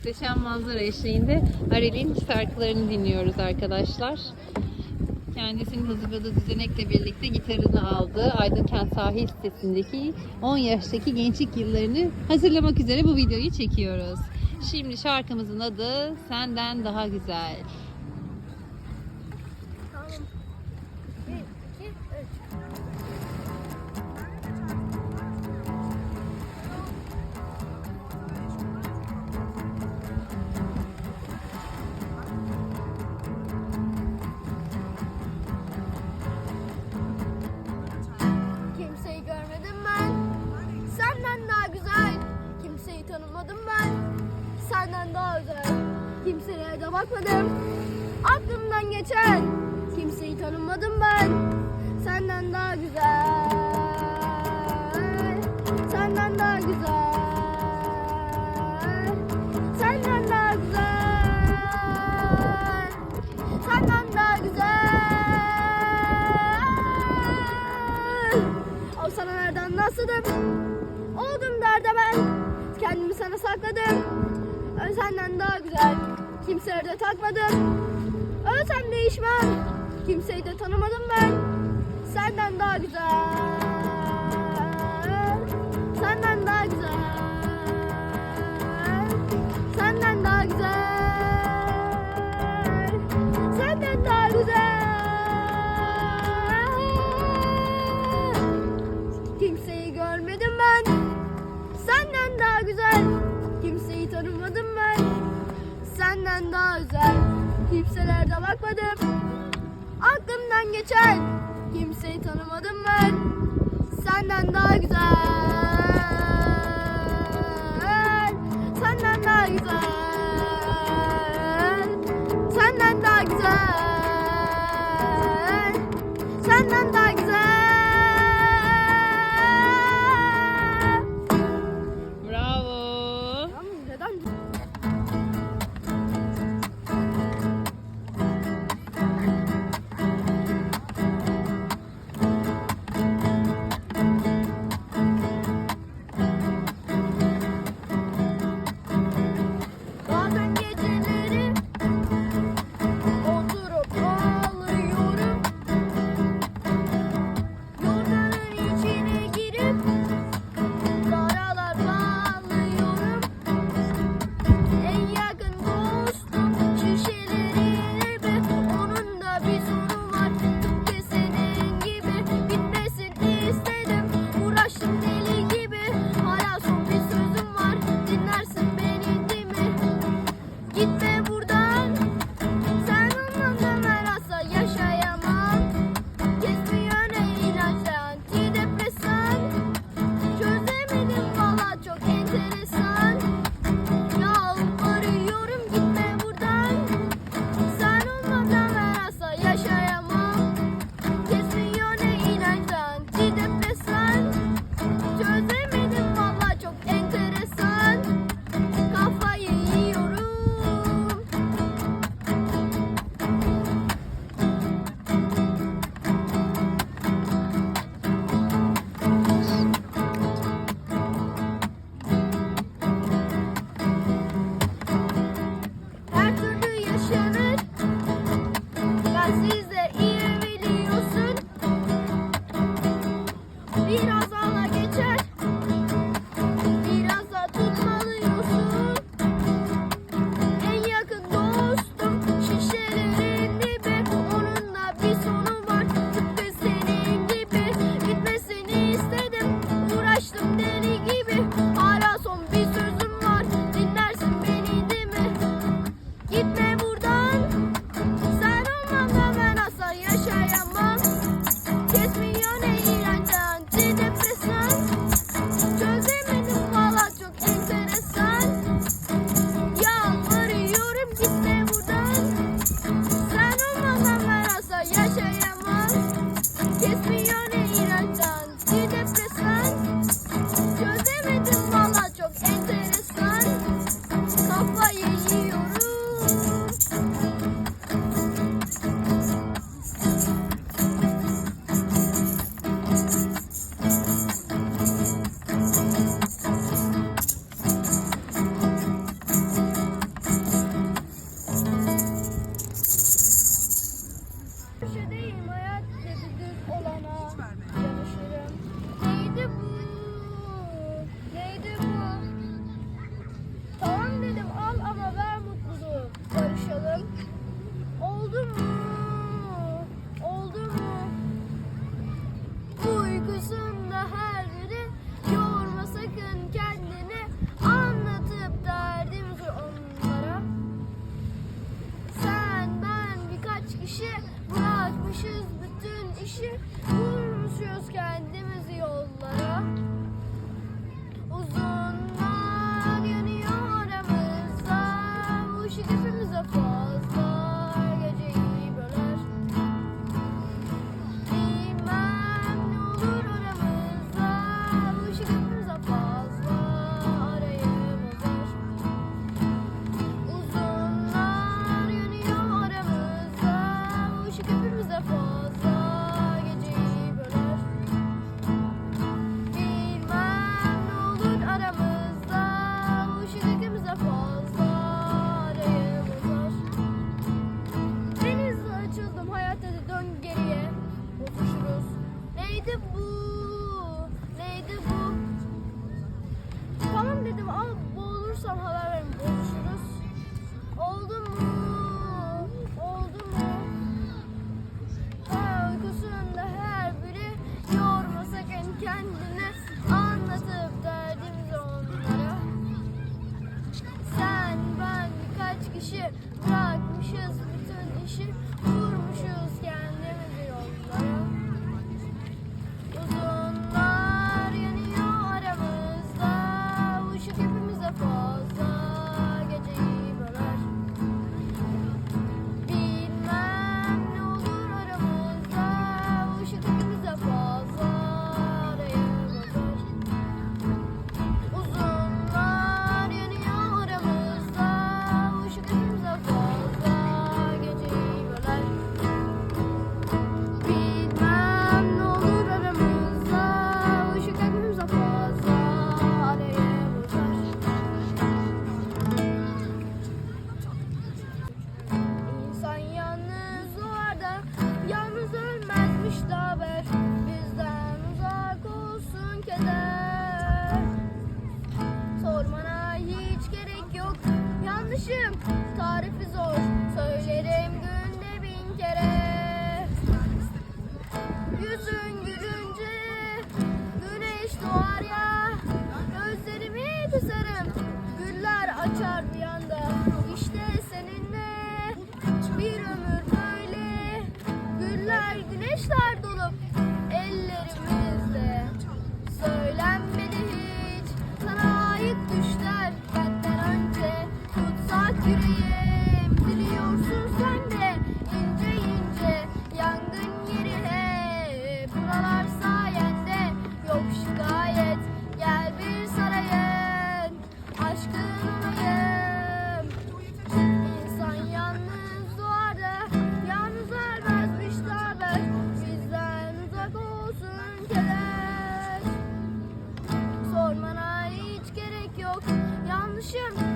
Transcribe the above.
muhteşem manzara eşliğinde Arel'in şarkılarını dinliyoruz arkadaşlar. Kendisinin hazırladığı düzenekle birlikte gitarını aldı. Aydınkent Sahil sitesindeki 10 yaştaki gençlik yıllarını hazırlamak üzere bu videoyu çekiyoruz. Şimdi şarkımızın adı Senden Daha Güzel. Bakmadım. Aklımdan geçen. Kimseyi tanımadım ben. Senden daha güzel. Senden daha güzel. Senden daha güzel. Senden daha güzel. O sana nereden rastladım? Oldum derde ben. Kendimi sana sakladım. Senden daha güzel. Kimselere de takmadım. Ölsem değişmem. Kimseyi de tanımadım ben. Senden daha güzel. Senden daha güzel. Senden daha güzel. Kimselerde bakmadım. Aklımdan geçen. Kimseyi tanımadım ben. Senden daha güzel. Senden daha güzel. Beat on Bir şey mi? aşığım Tarifi zor. Söylerim günde bin kere. Yüzün gülünce güneş doğar ya. Gözlerimi kısarım güller açar bir anda. İşte seninle bir ömür böyle. Güller güneşler 去啊